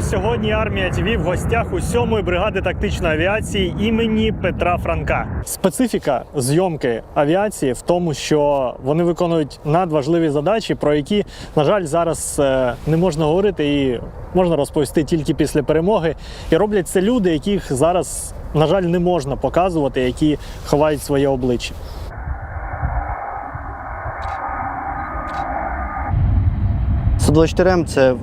нас сьогодні армія ТВ в гостях у 7-ї бригади тактичної авіації імені Петра Франка. Специфіка зйомки авіації в тому, що вони виконують надважливі задачі, про які, на жаль, зараз е, не можна говорити і можна розповісти тільки після перемоги. І роблять це люди, яких зараз, на жаль, не можна показувати, які ховають своє обличчя. Су-24М це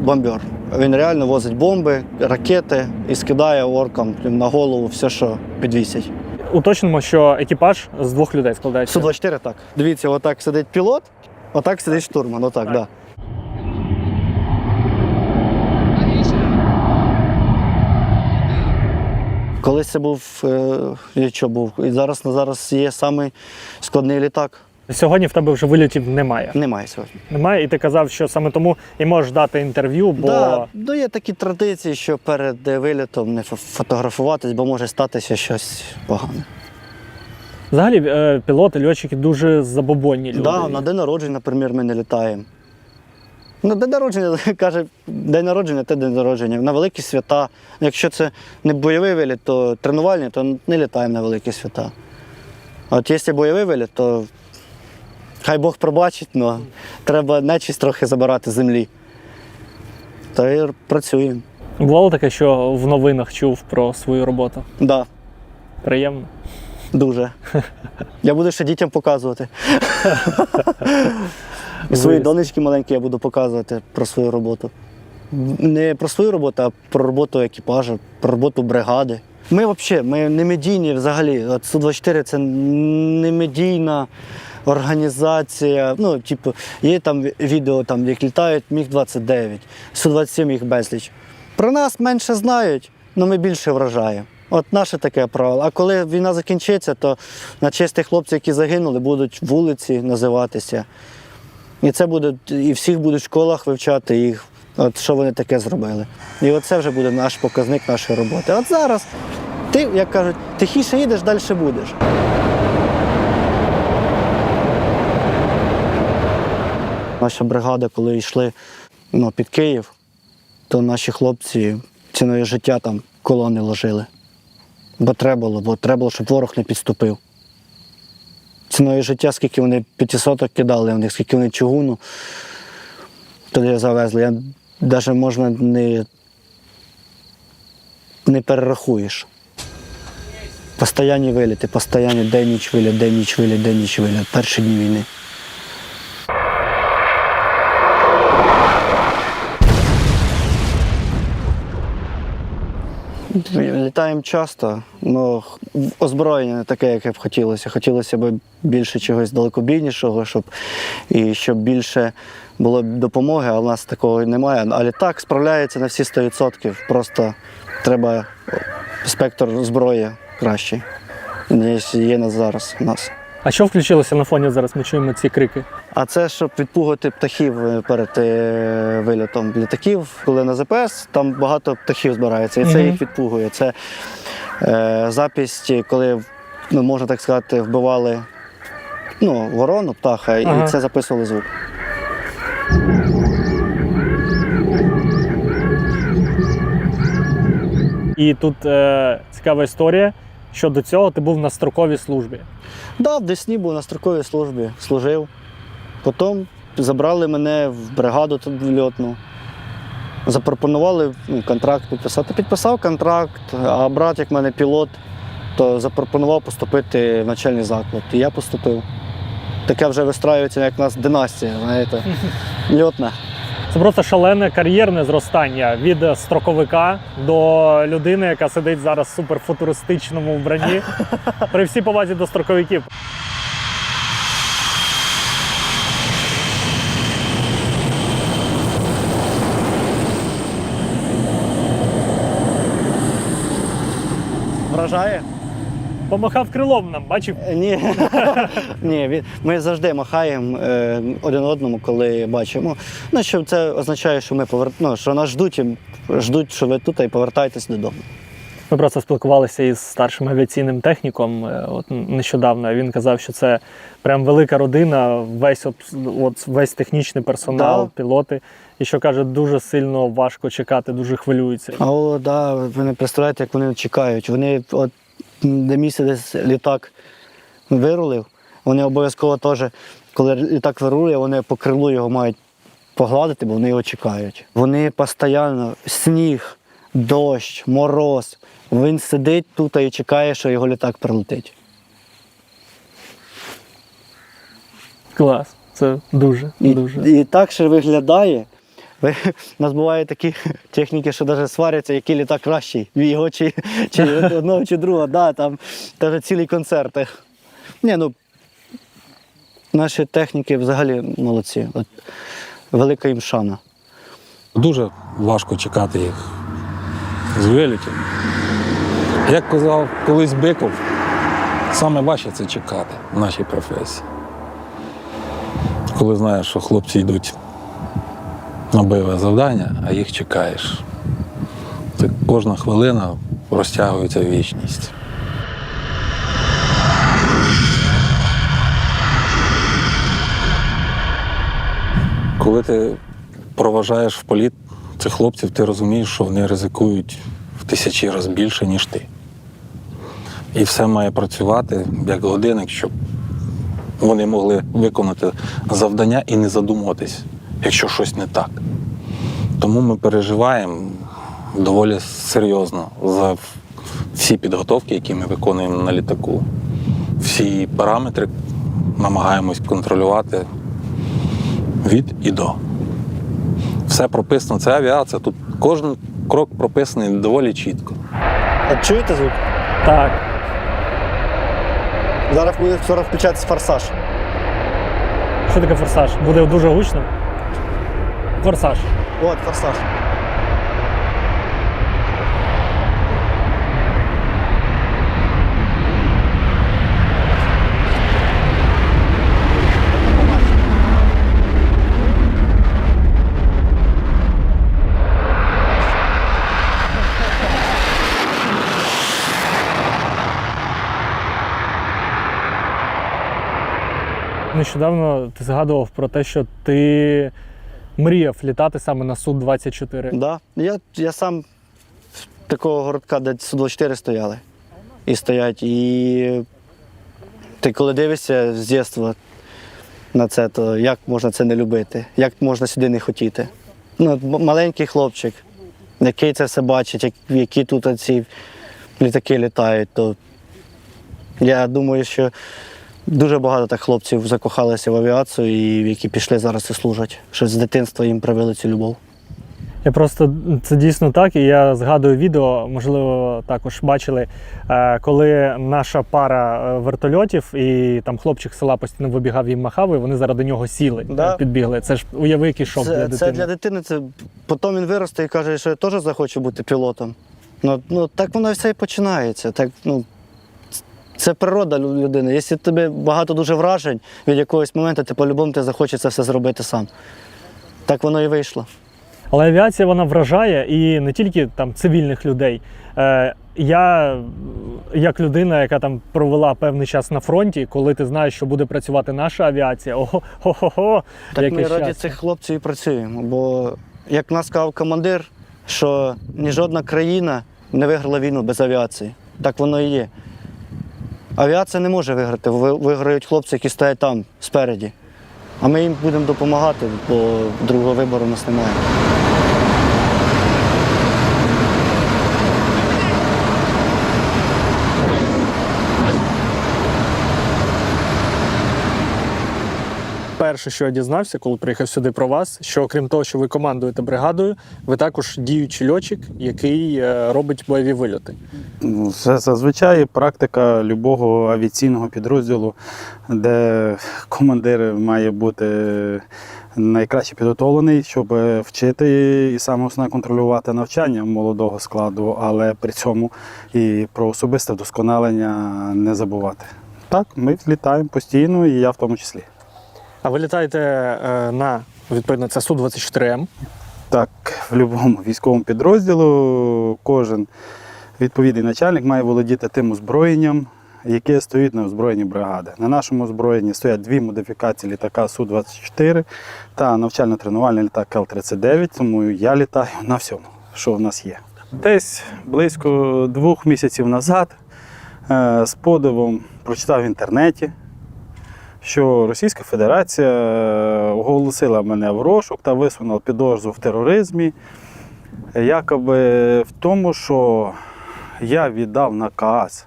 бомбер. Він реально возить бомби, ракети і скидає оркам на голову все, що підвісять. Уточнимо, що екіпаж з двох людей складається. Су-24 так. Дивіться, отак сидить пілот, отак сидить штурман. Отак, так. Да. Колись це був, е, що був, і зараз на зараз є самий складний літак. Сьогодні в тебе вже вильотів немає. Немає сьогодні. Немає, і ти казав, що саме тому і можеш дати інтерв'ю, бо Да, ну, є такі традиції, що перед е, вилітом не фотографуватись, бо може статися щось погане. взагалі е, пілоти, льотчики дуже забобонні люди. Да, на день народження, наприклад, ми не літаємо. На день народження, каже, день народження це день народження. На великі свята. Якщо це не бойовий виліт, то тренувальний, то не літаємо на великі свята. А от якщо бойовий виліт, то хай Бог пробачить, але треба нечість трохи забирати землі. Та й працюємо. Бувало таке, що в новинах чув про свою роботу. Да, Приємно. дуже. Я буду ще дітям показувати. І свої донечки маленькі я буду показувати про свою роботу. Не про свою роботу, а про роботу екіпажу, про роботу бригади. Ми взагалі ми не медійні взагалі. От Су-24 це не медійна організація. Ну, типу, є там відео, там, як літають Міг-29, Су-27 їх безліч. Про нас менше знають, але ми більше вражаємо. От наше таке правило. А коли війна закінчиться, то на честь тих хлопців, які загинули, будуть вулиці називатися. І це буде, і всіх будуть в школах вивчати їх, от що вони таке зробили. І оце вже буде наш показник нашої роботи. От зараз ти, як кажуть, тихіше їдеш, далі будеш. Наша бригада, коли йшли ну, під Київ, то наші хлопці ціною життя там колони ложили. Бо треба було, бо треба було, щоб ворог не підступив. Ціною життя, скільки вони п'ятисоток кидали в них, скільки вони чугуну туди завезли. Я навіть можна не, не перерахуєш. Постоянні виліти, постоянні день ніч виліт, день ніч виліт, день ніч виліт. Перші дні війни. Літаємо часто, але озброєння не таке, яке б хотілося. Хотілося б більше чогось далекобійнішого, щоб, і щоб більше було допомоги, а в нас такого немає. А літак справляється на всі 100%. Просто треба спектр зброї кращий, ніж є на зараз у нас. А що включилося на фоні зараз? Ми чуємо ці крики. А це щоб відпугати птахів е, перед е, вильотом літаків. Коли на ЗПС, там багато птахів збирається, і це їх відпугує. Це е, запись, коли, ну, можна так сказати, вбивали ну, ворону, птаха, Ага. і це записували звук. І тут е, цікава історія, що до цього ти був на строковій службі. Да, в Десні був на строковій службі, служив. Потім забрали мене в бригаду льотну. Запропонували ну, контракт підписати. Підписав контракт, а брат, як в мене пілот, то запропонував поступити в начальний заклад. І я поступив. Таке вже вистраюється, як у нас династія, знаєте, льотна. Це просто шалене кар'єрне зростання від строковика до людини, яка сидить зараз в суперфутуристичному вбранні. При всій повазі до строковиків. Вражає? Помахав крилом нам, бачив? Е, Ні, Ні він- ми завжди махаємо е, один одному, коли бачимо. Ну, що це означає, що ми повер... ну, що нас ждуть, ждуть, що ви тут і повертаєтесь додому. Ми просто спілкувалися із старшим авіаційним техніком е, от нещодавно. Він казав, що це прям велика родина, весь от, от весь технічний персонал, Да. пілоти. І що каже, дуже сильно важко чекати, дуже хвилюються. А о, да, ви не представляєте, як вони чекають. Вони от де місце десь літак вирулив, вони обов'язково теж, коли літак вирулює, вони по крилу його мають погладити, бо вони його чекають. Вони постійно сніг, дощ, мороз. Він сидить тут і чекає, що його літак прилетить. Клас. Це дуже, І, дуже. і так ще виглядає. Ви, у нас бувають такі техніки, що навіть сваряться, який літак кращий, його чи, чи одного, чи другого. Да, там навіть цілі концерти. Ні, ну, наші техніки взагалі молодці. От, велика їм шана. Дуже важко чекати їх з вилітів. Як казав колись Биков, саме важче це чекати в нашій професії. Коли знаєш, що хлопці йдуть на бойове завдання, а їх чекаєш. Це кожна хвилина розтягується в вічність. Коли ти проважаєш в політ цих хлопців, ти розумієш, що вони ризикують в тисячі разів більше, ніж ти. І все має працювати як годинник, щоб вони могли виконати завдання і не задумуватись, якщо щось не так. Тому ми переживаємо доволі серйозно за всі підготовки, які ми виконуємо на літаку. Всі параметри намагаємось контролювати від і до. Все прописано, це авіація. Тут кожен крок прописаний доволі чітко. А чуєте звук? Так. Зараз буде вчора включатися форсаж. Що таке форсаж? Буде дуже гучно. Форсаж. От форсаж. Нещодавно ти згадував про те, що ти мріяв літати саме на Су-24. Да. Я, я сам з такого городка, де Су-24 стояли. І стоять. І ти коли дивишся з дитинства на це, то як можна це не любити? Як можна сюди не хотіти? Ну, маленький хлопчик, який це все бачить, як, які тут ці літаки літають, то я думаю, що дуже багато так хлопців закохалися в авіацію і які пішли зараз і служать. Що з дитинства їм привили цю любов. Я просто це дійсно так, і я згадую відео, можливо, також бачили, е, коли наша пара е, вертольотів, і там хлопчик з села постійно вибігав їм махав, і вони заради нього сіли, Да. е, підбігли. Це ж уяви, який шок це, для дитини. це для дитини. Це потім він виросте і каже, що я теж захочу бути пілотом. Ну, ну так воно все і починається. Так, ну, це природа людини. Якщо тобі багато дуже вражень від якогось моменту, ти по-любому ти захочеш це все зробити сам. Так воно і вийшло. Але авіація вона вражає і не тільки там цивільних людей. Е, я, як людина, яка там провела певний час на фронті, коли ти знаєш, що буде працювати наша авіація, ого, хо хо хо Так яке ми раді цих хлопців і працюємо. Бо, як нас сказав командир, що ні жодна країна не виграла війну без авіації. Так воно і є. Авіація не може виграти, ви- виграють хлопці, які стоять там спереді. А ми їм будемо допомагати, бо другого вибору у нас немає. Перше, що я дізнався, коли приїхав сюди про вас, що окрім того, що ви командуєте бригадою, ви також діючий льотчик, який е, робить бойові вильоти. Ну, Це зазвичай практика любого авіаційного підрозділу, де командир має бути найкраще підготовлений, щоб вчити і саме основне контролювати навчання молодого складу, але при цьому і про особисте вдосконалення не забувати. Так, ми літаємо постійно, і я в тому числі. А ви літаєте е, на відповідно це Су-24М. Так, в будь-якому військовому підрозділу кожен відповідний начальник має володіти тим озброєнням, яке стоїть на озброєнні бригади. На нашому озброєнні стоять дві модифікації літака Су-24 та навчально-тренувальний літак Л-39, тому я літаю на всьому, що в нас є. Десь близько двох місяців назад е, з подивом прочитав в інтернеті, що Російська Федерація е, оголосила мене в розшук та висунула підозру в тероризмі, якоби в тому, що я віддав наказ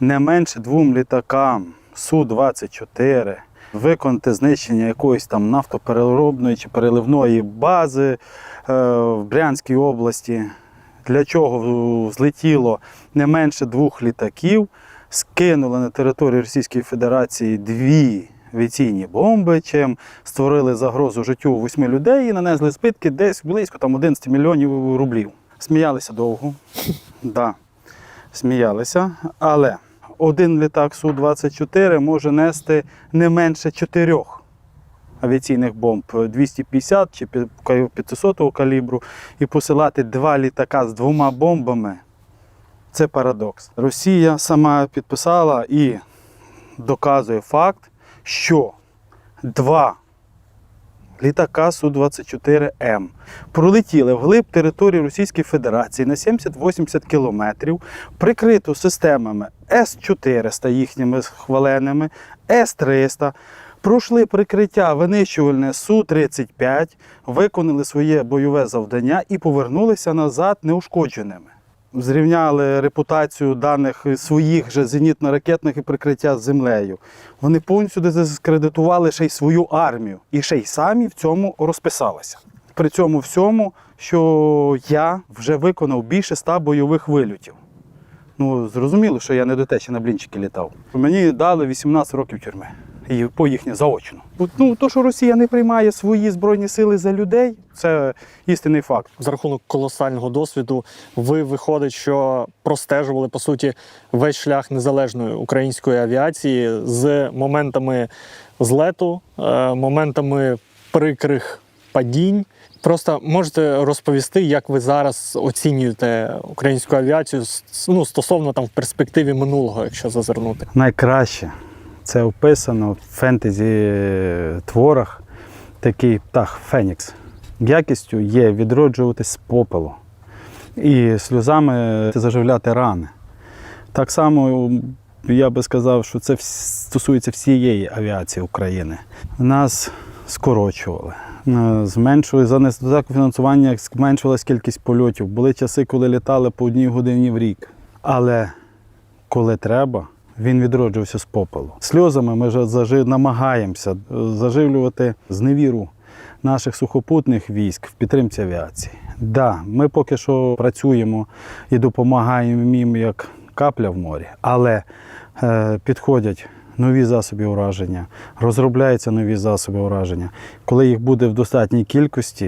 не менше двом літакам Су-24 виконати знищення якоїсь там нафтопереробної чи переливної бази е, в Брянській області, для чого злетіло не менше двох літаків, скинули на територію Російської Федерації дві авіаційні бомби, чим створили загрозу життю восьми людей і нанесли збитки десь близько там, 11 мільйонів рублів. Сміялися довго. Да, сміялися. Але один літак Су-24 може нести не менше чотирьох авіаційних бомб 250 чи 500 калібру і посилати два літака з двома бомбами. Це парадокс. Росія сама підписала і доказує факт, що два літака Су-24М пролетіли вглиб території Російської Федерації на 70-80 кілометрів, прикрито системами С-400 їхніми хваленими, С-300. Пройшли прикриття винищувальне Су-35, виконали своє бойове завдання і повернулися назад неушкодженими. Зрівняли репутацію даних своїх же зенітно-ракетних і прикриття з землею. Вони повністю дискредитували ще й свою армію і ще й самі в цьому розписалися. При цьому всьому, що я вже виконав більше ста бойових вильотів. Ну, зрозуміло, що я не до те, що на блінчики літав. Мені дали 18 років тюрми. І по їхнє заочно. Ну, то, що Росія не приймає свої збройні сили за людей, це істинний факт. За рахунок колосального досвіду, ви виходить, що простежували по суті весь шлях незалежної української авіації з моментами злету, е, моментами прикрих падінь. Просто можете розповісти, як ви зараз оцінюєте українську авіацію ну, стосовно там в перспективі минулого, якщо зазирнути. Найкраще це описано в фентезі творах такий птах Фенікс. Якістю є відроджуватись з попелу і сльозами заживляти рани. Так само я би сказав, що це стосується всієї авіації України. Нас скорочували. е, Зменшували за недостатку фінансування, зменшувалась кількість польотів. Були часи, коли літали по одній годині в рік. Але коли треба, він відроджувався з попелу. Сльозами ми вже зажи- намагаємося е, заживлювати зневіру наших сухопутних військ в підтримці авіації. Да, ми поки що працюємо і допомагаємо їм як капля в морі, але е, підходять нові засоби ураження, розробляються нові засоби ураження. Коли їх буде в достатній кількості,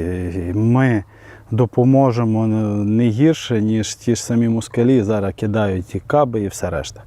ми допоможемо не гірше, ніж ті ж самі москалі зараз кидають і каби і все решта.